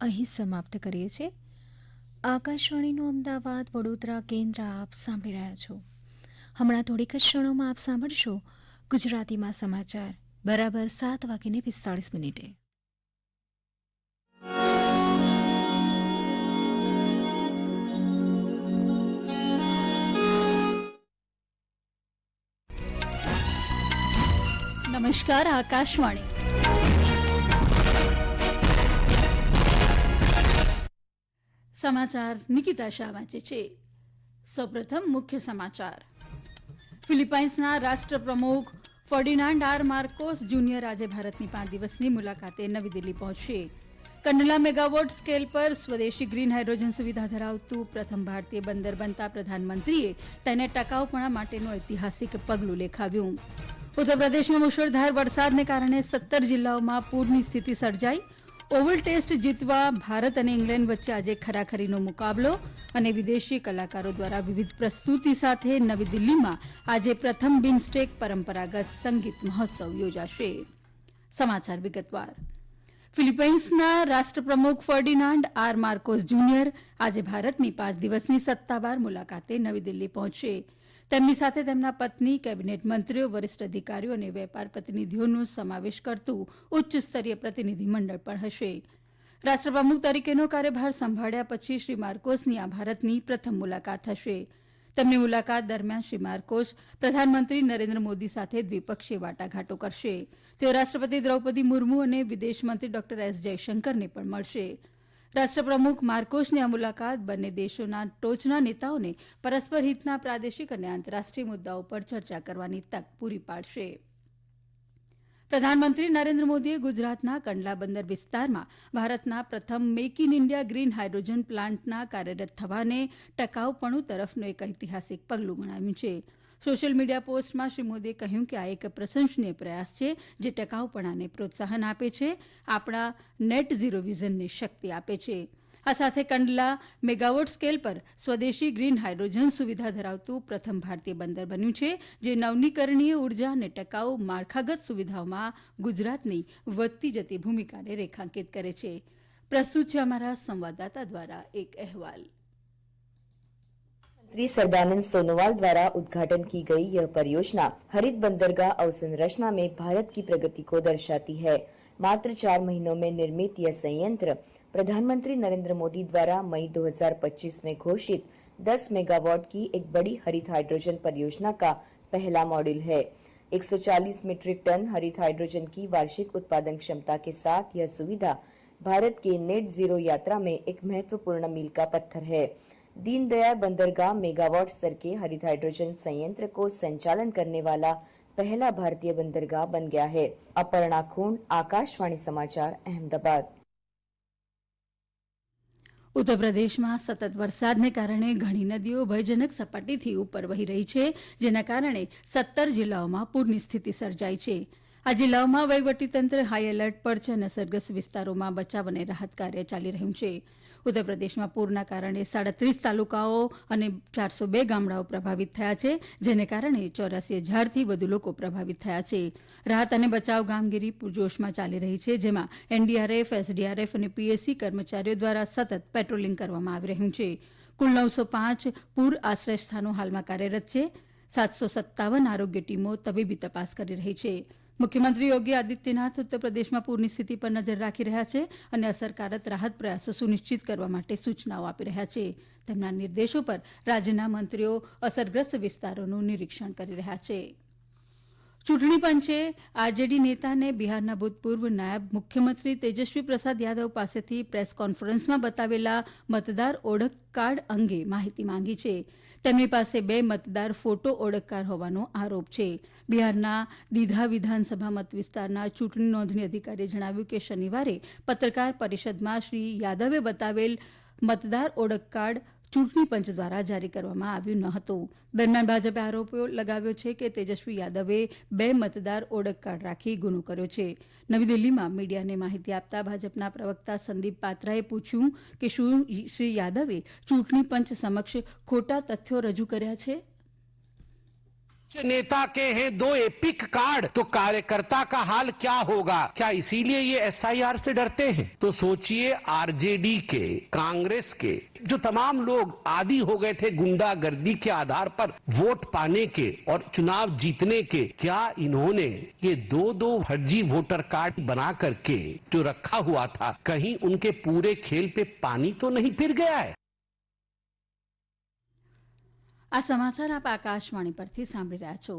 અહીં સમાપ્ત કરીએ છીએ. આકાશવાણીનું અમદાવાદ, વડોદરા કેન્દ્ર આપ સાંભળી રહ્યા છો. હમણાં થોડીક જ ક્ષણોમાં આપ સાંભળશો ગુજરાતીમાં સમાચાર. બરાબર સાત વાગીને પિસ્તાળીસ મિનિટે. નમસ્કાર, આકાશવાણી. સમાચાર નિકિતા શાહ વાંચે છે. સૌપ્રથમ મુખ્ય સમાચાર. ફિલિપાઇન્સના રાષ્ટ્રપ્રમુખ ફર્ડિનાન્ડ આર માર્કોસ જુનિયર આજે ભારતની પાંચ દિવસની મુલાકાતે નવી દિલ્હી પહોંચશે. કંડલા મેગાવોટ સ્કેલ પર સ્વદેશી ગ્રીન હાઇડ્રોજન સુવિધા ધરાવતું પ્રથમ ભારતીય બંદર બનતા પ્રધાનમંત્રીએ તેને ટકાઉપણા માટેનું ઐતિહાસિક પગલું લેખાવ્યું. ઉત્તરપ્રદેશમાં મુશળધાર વરસાદને કારણે સત્તર જિલ્લાઓમાં પૂરની સ્થિતિ સર્જાઈ. ઓવલ ટેસ્ટ જીતવા ભારત અને ઇંગ્લેન્ડ વચ્ચે આજે ખરાખરીનો મુકાબલો અને વિદેશી કલાકારો દ્વારા વિવિધ પ્રસ્તુતિ સાથે નવી દિલ્હીમાં આજે પ્રથમ બિમસ્ટેક પરંપરાગત સંગીત મહોત્સવ યોજાશે. સમાચાર વિગતવાર. ફિલિપાઇન્સના રાષ્ટ્રપ્રમુખ ફર્ડિનાન્ડ આર માર્કોસ જુનિયર આજે ભારતની પાંચ દિવસની સત્તાવાર મુલાકાતે નવી દિલ્હી પહોંચશે. તેમની સાથે તેમના પત્ની, કેબિનેટ મંત્રીઓ, વરિષ્ઠ અધિકારીઓ અને વેપાર પ્રતિનિધિઓનો સમાવેશ કરતું ઉચ્ચ સ્તરીય પ્રતિનિધિમંડળ પણ હશે. રાષ્ટ્રપ્રમુખ તરીકેનો કાર્યભાર સંભાળ્યા પછી શ્રી માર્કોસની આ ભારતની પ્રથમ મુલાકાત હશે. તેમની મુલાકાત દરમિયાન શ્રી માર્કોસ પ્રધાનમંત્રી નરેન્દ્ર મોદી સાથે દ્વિપક્ષીય વાટાઘાટો કરશે. તેઓ રાષ્ટ્રપતિ દ્રૌપદી મુર્મુ અને વિદેશમંત્રી ડોક્ટર એસ જયશંકરને પણ મળશે. રાષ્ટ્રપ્રમુખ માર્કોસની આ મુલાકાત બંને દેશોના ટોચના નેતાઓને પરસ્પર હિતના પ્રાદેશિક અને આંતરરાષ્ટ્રીય મુદ્દાઓ પર ચર્ચા કરવાની તક પૂરી પાડશે. પ્રધાનમંત્રી નરેન્દ્ર મોદીએ ગુજરાતના કંડલા બંદર વિસ્તારમાં ભારતના પ્રથમ make in India green hydrogen પ્લાન્ટના કાર્યરત થવાને ટકાઉપણું તરફનું એક ઐતિહાસિક પગલું ગણાવ્યું છે. સોશિયલ મીડિયા પોસ્ટમાં શ્રી મોદીએ કહ્યું કે આ એક પ્રશંસનીય પ્રયાસ છે જે ટકાઉપણાને પ્રોત્સાહન આપે છે, આપણા નેટ ઝીરો વિઝનને શક્તિ આપે છે. આ સાથે કંડલા મેગાવોટ સ્કેલ પર સ્વદેશી ગ્રીન હાઇડ્રોજન સુવિધા ધરાવતું પ્રથમ ભારતીય બંદર બન્યું છે, જે નવનીકરણીય ઊર્જા અને ટકાઉ માળખાગત સુવિધાઓમાં ગુજરાતની વધતી જતી ભૂમિકાને રેખાંકિત કરે છે. પ્રસ્તુત છે અમારા સંવાદદાતા દ્વારા એક અહેવાલ. मंत्री सर्बानंद सोनोवाल द्वारा उद्घाटन की गई यह परियोजना हरित बंदरगाह अवसंरचना में भारत की प्रगति को दर्शाती है। मात्र चार महीनों में निर्मित यह संयंत्र प्रधानमंत्री नरेंद्र मोदी द्वारा मई 2025 में घोषित 10 मेगावाट की एक बड़ी हरित हाइड्रोजन परियोजना का पहला मॉड्यूल है। 140 मीट्रिक टन हरित हाइड्रोजन की वार्षिक उत्पादन क्षमता के साथ यह सुविधा भारत के नेट ज़ीरो यात्रा में एक महत्वपूर्ण मील का पत्थर है। दीनदयाल बंदरगाह मेगावाट स्तर के हरित हाइड्रोजन संयंत्र को संचालन करने वाला पहला भारतीय बंदरगाह बन गया है अपर्णा खून आकाशवाणी समाचार अहमदाबाद ઉત્તરપ્રદેશમાં સતત વરસાદને કારણે ઘણી નદીઓ ભયજનક સપાટીથી ઉપર વહી રહી છે જેના કારણે સત્તર જિલ્લાઓમાં પૂરની સ્થિતિ સર્જાઈ છે આ જિલ્લાઓમાં વહીવટીતંત્ર હાઈ એલર્ટ પર છે અને અસરગ્રસ્ત વિસ્તારોમાં બચાવ અને રાહત કાર્ય ચાલી રહ્યું છે. ઉત્તરપ્રદેશમાં પૂરના કારણે સાડત્રીસ તાલુકાઓ અને ચારસો બે ગામડાઓ પ્રભાવિત થયા છે, જેને કારણે ચોરાસી હજારથી વધુ લોકો પ્રભાવિત થયા છે. રાહત અને બચાવ કામગીરી પૂરજોશમાં ચાલી રહી છે, જેમાં એનડીઆરએફ, એસડીઆરએફ અને પીએસસી કર્મચારીઓ દ્વારા સતત પેટ્રોલિંગ કરવામાં આવી રહ્યું છે. કુલ નવસો પાંચ પૂર આશ્રય સ્થાનો હાલમાં કાર્યરત છે. સાતસો સત્તાવન આરોગ્ય ટીમો તબીબી તપાસ કરી રહી છે. મુખ્યમંત્રી યોગી આદિત્યનાથ ઉત્તરપ્રદેશમાં પૂરની સ્થિતિ પર નજર રાખી રહ્યા છે અને અસરકારક રાહત પ્રયાસો સુનિશ્ચિત કરવા માટે સૂચનાઓ આપી રહ્યા છે. તેમના નિર્દેશો પર રાજ્યના મંત્રીઓ અસરગ્રસ્ત વિસ્તારોનું નિરીક્ષણ કરી રહ્યા છે. ચૂંટણી પંચે આરજેડી નેતાને બિહારના ભૂતપૂર્વ નાયબ મુખ્યમંત્રી તેજસ્વી પ્રસાદ યાદવ પાસેથી પ્રેસ કોન્ફરન્સમાં બતાવેલા મતદાર ઓળખ કાર્ડ અંગે માહિતી માંગી છે. તેમની પાસે બે મતદાર ફોટો ઓળખકાર હોવાનો આરોપ છે. બિહારના દીધા વિધાનસભા મત વિસ્તારના ચૂંટણી નોંધણી અધિકારીએ જણાવ્યું કે શનિવારે પત્રકાર પરિષદમાં શ્રી યાદવે બતાવેલ મતદાર ઓળખ કાર્ડ ચૂંટણી પંચ દ્વારા જારી કરવામાં આવ્યું ન હતું. દરમિયાન ભાજપે આરોપ લગાવ્યો છે કે તેજસ્વી યાદવે બે મતદાર ઓળખ રાખી ગુનો કર્યો છે. નવી દિલ્હીમાં મીડિયાને માહિતી આપતા ભાજપના પ્રવક્તા સંદીપ પાત્રાએ પૂછ્યું કે શું શ્રી યાદવે ચૂંટણી પંચ સમક્ષ ખોટા તથ્યો રજૂ કર્યા છે? नेता के हैं दो एपिक कार्ड। तो कार्यकर्ता का हाल क्या होगा? क्या इसीलिए ये एसआईआर से डरते हैं? तो सोचिए आरजेडी के, कांग्रेस के, जो तमाम लोग आदि हो गए थे गुंडागर्दी के आधार पर वोट पाने के और चुनाव जीतने के, क्या इन्होंने ये दो दो फर्जी वोटर कार्ड बना करके जो रखा हुआ था, कहीं उनके पूरे खेल पे पानी तो नहीं फिर गया है? આ સમાચાર આપ આકાશવાણી પરથી સાંભળી રહ્યા છો.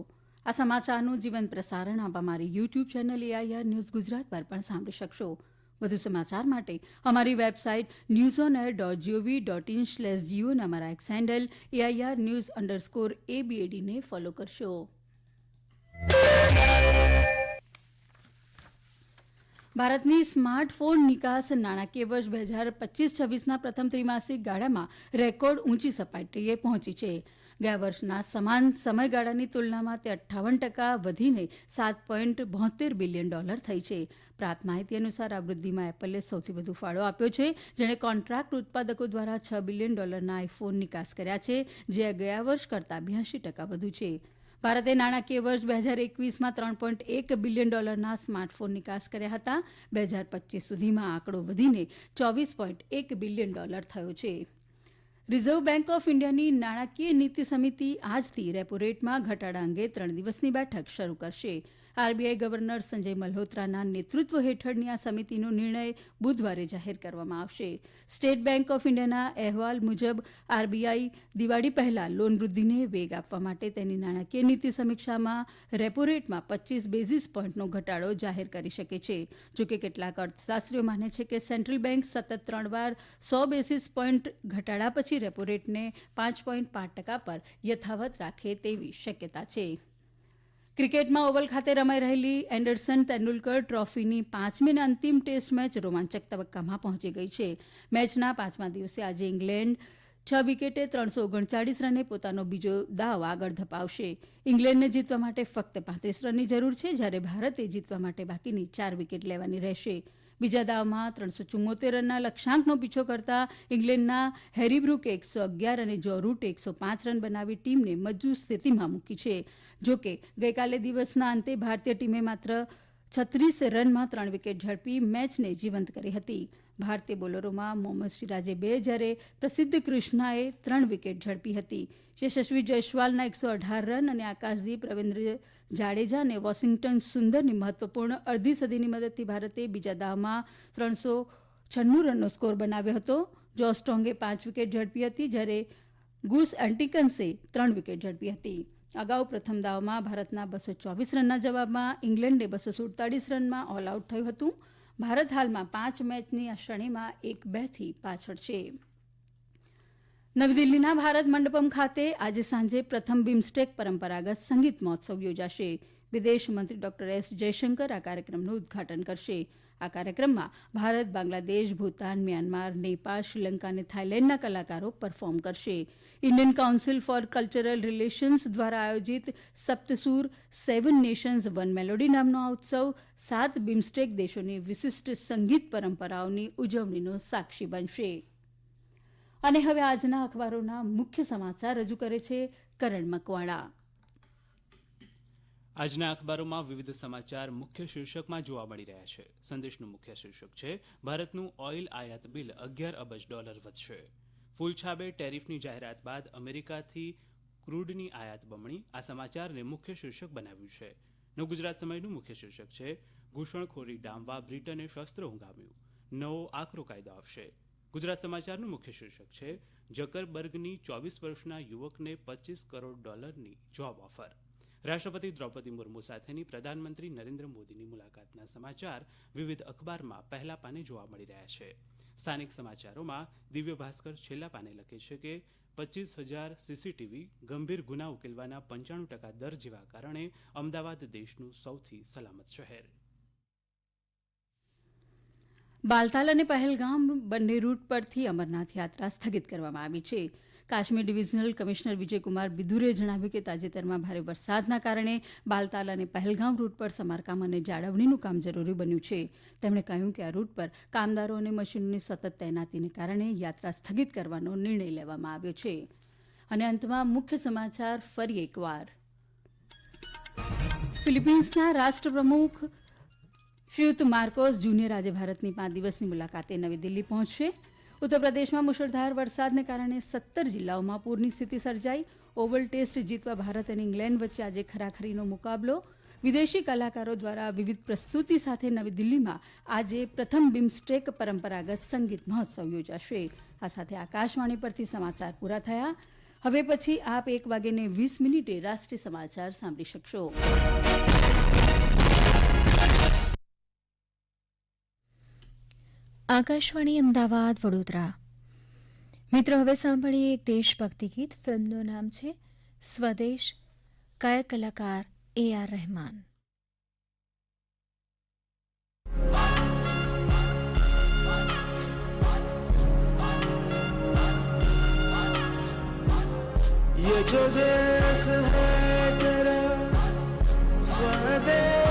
આ સમાચારનું જીવંત પ્રસારણ આપ અમારી YouTube channel AIR news Gujarat પર પણ સાંભળી શકશો. વધુ સમાચાર માટે અમારી website news on air dot gov dot in slash go અને અમારા X handle AIR news underscore એબીએડીને follow કરશો. ભારતની સ્માર્ટફોન નિકાસ નાણાકીય વર્ષ બે હજાર પચીસ છવ્વીસના પ્રથમ ત્રિમાસિક ગાળામાં રેકોર્ડ ઊંચી સપાટીએ પહોંચી છે. ગયા વર્ષના સમાન સમયગાળાની તુલનામાં તે અઠ્ઠાવન ટકા વધીને સાત પોઈન્ટ બોતેર બિલિયન ડોલર થઈ છે. પ્રાપ્ત માહિતી અનુસાર આ વૃદ્ધિમાં એપલે સૌથી વધુ ફાળો આપ્યો છે, જેણે કોન્ટ્રાક્ટ ઉત્પાદકો દ્વારા છ બિલિયન ડોલરના આઈફોન નિકાસ કર્યા છે, જે ગયા વર્ષ કરતાં બ્યાસી ટકા વધુ છે. ભારતે નાણાકીય વર્ષ બે હજાર એકવીસમાં ત્રણ પોઈન્ટ એક બિલિયન ડોલરના સ્માર્ટફોન નિકાસ કર્યા હતા. બે હજાર પચીસ સુધીમાં આંકડો વધીને ચોવીસ પોઈન્ટ એક બિલિયન ડોલર થયો છે. રિઝર્વ બેંક ઓફ ઇન્ડિયાની નાણાકીય નીતિ સમિતિ આજથી રેપો રેટમાં ઘટાડા અંગે ત્રણ દિવસની બેઠક શરૂ કરશે. આરબીઆઈ ગવર્નર સંજય મલ્હોત્રાના નેતૃત્વ હેઠળની આ સમિતિનો નિર્ણય બુધવારે જાહેર કરવામાં આવશે. સ્ટેટ બેન્ક ઓફ ઇન્ડિયાના અહેવાલ મુજબ, આરબીઆઈ દિવાળી પહેલા લોન વૃદ્ધિને વેગ આપવા માટે તેની નાણાકીય નીતિ સમીક્ષામાં રેપો રેટમાં પચીસ બેઝિસ પોઈન્ટનો ઘટાડો જાહેર કરી શકે છે. જોકે કેટલાક અર્થશાસ્ત્રીઓ માને છે કે સેન્ટ્રલ બેન્ક સતત ત્રણ વાર સો બેસીસ પોઈન્ટ ઘટાડા પછી રેપો રેટને પાંચ પોઈન્ટ પાંચ ટકા પર યથાવત રાખે તેવી શક્યતા છે. ક્રિકેટમાં ઓવલ ખાતે રમાઈ રહેલી એન્ડરસન તેંડુલકર ટ્રોફીની પાંચમી અને અંતિમ ટેસ્ટ મેચ રોમાંચક તબક્કામાં પહોંચી ગઈ છે. મેચના પાંચમા દિવસે આજે ઇંગ્લેન્ડ છ વિકેટે ત્રણસો ઓગણચાળીસ રને પોતાનો બીજો દાવ આગળ ધપાવશે. ઇંગ્લેન્ડને જીતવા માટે ફક્ત પાંત્રીસ રનની જરૂર છે, જ્યારે ભારતે જીતવા માટે બાકીની ચાર વિકેટ લેવાની રહેશે. બીજા દાવમાં ત્રણસો ચુમ્મોતેર રનના લક્ષ્યાંકનો પીછો કરતા ઇંગ્લેન્ડના હેરીબ્રુકે એકસો અગિયાર અને જો રૂટે એકસો પાંચ રન બનાવી ટીમને મજબૂત સ્થિતિમાં મૂકી છે. જોકે ગઈકાલે દિવસના અંતે ભારતીય ટીમે માત્ર છત્રીસ રનમાં ત્રણ વિકેટ ઝડપી મેચને જીવંત કરી હતી. ભારતીય બોલરોમાં મોહમ્મદ સિરાજે બે જ્યારે પ્રસિદ્ધ કૃષ્ણાએ ત્રણ વિકેટ ઝડપી હતી. યશસ્વી જયસ્વાલના એકસો અઢાર રન અને આકાશદીપ રવિન્દ્ર જાડેજા અને વોશિંગ્ટન સુંદરની મહત્વપૂર્ણ અડધી સદીની મદદથી ભારતે બીજા દાવમાં ત્રણસો છન્નું રનનો સ્કોર બનાવ્યો હતો. જો પાંચ વિકેટ ઝડપી હતી, જ્યારે ગુસ એન્ટિકન્સે ત્રણ વિકેટ ઝડપી હતી. અગાઉ પ્રથમ દાવમાં ભારતના બસો ચોવીસ રનના જવાબમાં ઇંગ્લેન્ડે બસો સુડતાલીસ રનમાં ઓલ આઉટ થયું હતું. ભારત હાલમાં પાંચ મેચની આ શ્રેણીમાં એક બેથી પાછળ છે. નવી દિલ્હીના ભારત મંડપમ ખાતે આજે સાંજે પ્રથમ બિમ્સ્ટેક પરંપરાગત સંગીત મહોત્સવ યોજાશે. વિદેશ મંત્રી ડોક્ટર એસ જયશંકર આ કાર્યક્રમનું ઉદઘાટન કરશે. આ કાર્યક્રમમાં ભારત, બાંગ્લાદેશ, ભૂતાન, મ્યાનમાર, નેપાળ, શ્રીલંકા અને થાઇલેન્ડના કલાકારો પરફોર્મ કરશે. Indian council for cultural relations દ્વારા આયોજિત Saptasur seven nations one melody નામનો આ ઉત્સવ સાત બિમ્સ્ટેક દેશોની વિશિષ્ટ સંગીત પરંપરાઓની ઉજવણીનો સાક્ષી બનશે. અને હવે આજના અખબારોના મુખ્ય સમાચાર રજૂ કરે છે કરણ મકવાણા. આજના અખબારોમાં વિવિધ સમાચાર મુખ્ય શીર્ષકમાં જોવા મળી રહ્યા છે. સંદેશનું મુખ્ય શીર્ષક છે, ભારતનું ઓઇલ આયાત બિલ અગિયાર અબજ ડોલર વધશે. ફૂલછાબે ટેરિફની જાહેરાત બાદ અમેરિકાથી ક્રૂડની આયાત બમણી. આ સમાચારને મુખ્ય શીર્ષક બનાવ્યું છે. નવ ગુજરાત સમયનું મુખ્ય શીર્ષક છે, ઘૂસણખોરી ડામવા બ્રિટને શસ્ત્ર ઊંઘાવ્યું નવો આકરો કાયદો આવશે. ગુજરાત સમાચારનું મુખ્ય શીર્ષક છે જકરબર્ગની ચોવીસ વર્ષના યુવકને પચીસ કરોડ ડોલરની જોબ ઓફર. રાષ્ટ્રપતિ દ્રૌપદી મુર્મુ સાથેની પ્રધાનમંત્રી નરેન્દ્ર મોદીની મુલાકાતના સમાચાર વિવિધ અખબારમાં પહેલા પાને જોવા મળી રહ્યા છે. સ્થાનિક સમાચારોમાં દિવ્ય ભાસ્કર છેલ્લા પાને લખે છે કે, પચીસ હજાર સીસીટીવી ગંભીર ગુના ઉકેલવાના પંચાણું ટકા દર જેવા કારણે અમદાવાદ દેશનું સૌથી સલામત શહેર. બાલતાલ અને પહેલગામ બંને રૂટ પરથી અમરનાથ યાત્રા સ્થગિત કરવામાં આવી છે. કાશ્મીર ડિવિઝનલ કમિશનર વિજયકુમાર બિદુરે જણાવ્યું કે તાજેતરમાં ભારે વરસાદના કારણે બાલતાલ અને પહેલગામ રૂટ પર સમારકામ અને જાળવણીનું કામ જરૂરી બન્યું છે. તેમણે કહ્યું કે આ રૂટ પર કામદારો અને મશીનોની સતત તૈનાતીને કારણે યાત્રા સ્થગિત કરવાનો નિર્ણય લેવામાં આવ્યો છે. અને અંતમાં મુખ્ય સમાચાર ફરી એકવાર. ફિલિપિન્સના રાષ્ટ્રપ્રમુખ શ્રીયુત માર્કોસ જુનિયર આજે ભારતની પાંચ દિવસની મુલાકાતે નવી દિલ્હી પહોંચશે. ઉત્તર પ્રદેશમાં મુશળધાર વરસાદને કારણે સત્તર જિલ્લાઓમાં પૂરની સ્થિતિ સર્જાઈ. ઓવલ ટેસ્ટ જીતવા ભારત અને ઇંગ્લેન્ડ વચ્ચે આજે ખરાખરીનો મુકાબલો. વિદેશી કલાકારો દ્વારા વિવિધ પ્રસ્તુતિ સાથે નવી દિલ્હીમાં આજે પ્રથમ બિમ્સ્ટેક પરંપરાગત સંગીત મહોત્સવ યોજાશે. આ સાથે આકાશવાણી પરથી સમાચાર પૂરા થયા. હવે પછી આપ એક વાગ્યે વીસ મિનિટે રાષ્ટ્રીય સમાચાર સાંભળી શકશો. આકાશવાણી અમદાવાદ વડોદરા મિત્રો હવે સાંભળીએ એક દેશભક્તિ ગીત ફિલ્મનું નામ છે સ્વદેશ ગાયક કલાકાર એ આર રહેમાન ये जो देश है तेरा स्वदेश